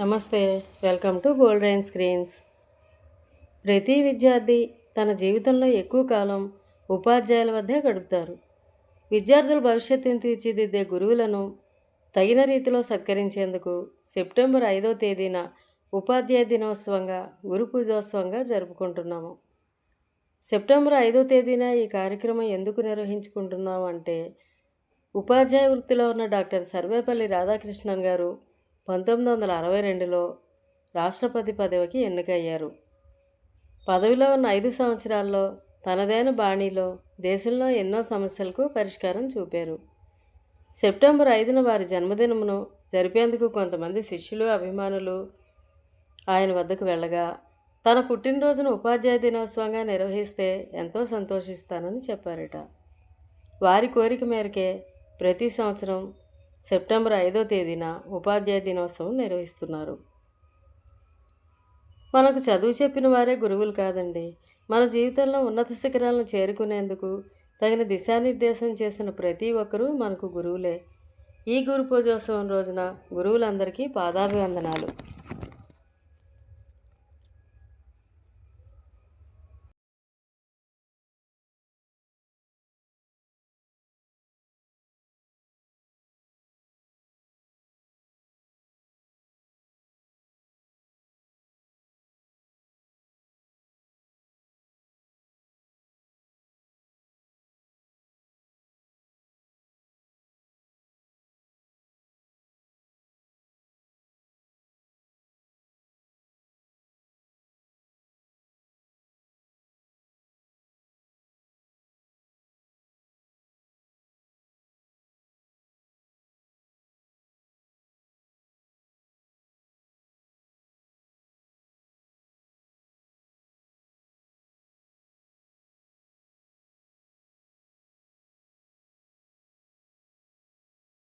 నమస్తే welcome to Gold Rain Screens. ప్రతి విద్యార్థి తన జీవితంలో ఎక్కువ కాలం ఉపాధ్యాయుల వద్దే గడుపుతారు. విద్యార్థుల భవిష్యత్తును తీర్చిదిద్దే గురువులను తగిన రీతిలో సత్కరించేందుకు సెప్టెంబర్ ఐదో తేదీన ఉపాధ్యాయ దినోత్సవంగా గురు పూజోత్సవంగా జరుపుకుంటున్నాము. సెప్టెంబర్ ఐదో తేదీన ఈ కార్యక్రమం ఎందుకు నిర్వహించుకుంటున్నాం అంటే ఉపాధ్యాయ వృత్తిలో ఉన్న డాక్టర్ సర్వేపల్లి రాధాకృష్ణన్ గారు పంతొమ్మిది వందల అరవై రెండులో రాష్ట్రపతి పదవికి ఎన్నికయ్యారు. పదవిలో ఉన్న ఐదు సంవత్సరాల్లో తనదైన బాణీలో దేశంలో ఎన్నో సమస్యలకు పరిష్కారం చూపారు. సెప్టెంబర్ ఐదున వారి జన్మదినమును జరిపేందుకు కొంతమంది శిష్యులు అభిమానులు ఆయన వద్దకు వెళ్ళగా తన పుట్టినరోజును ఉపాధ్యాయ దినోత్సవంగా నిర్వహిస్తే ఎంతో సంతోషిస్తానని చెప్పారట. వారి కోరిక మేరకే ప్రతి సంవత్సరం సెప్టెంబర్ ఐదో తేదీన ఉపాధ్యాయ దినోత్సవం నిర్వహిస్తున్నారు. మనకు చదువు చెప్పిన వారే గురువులు కాదండి. మన జీవితంలో ఉన్నత శిఖరాలను చేరుకునేందుకు తగిన దిశానిర్దేశం చేసిన ప్రతి ఒక్కరూ మనకు గురువులే. ఈ గురు పూజోత్సవం రోజున గురువులందరికీ పాదాభివందనాలు.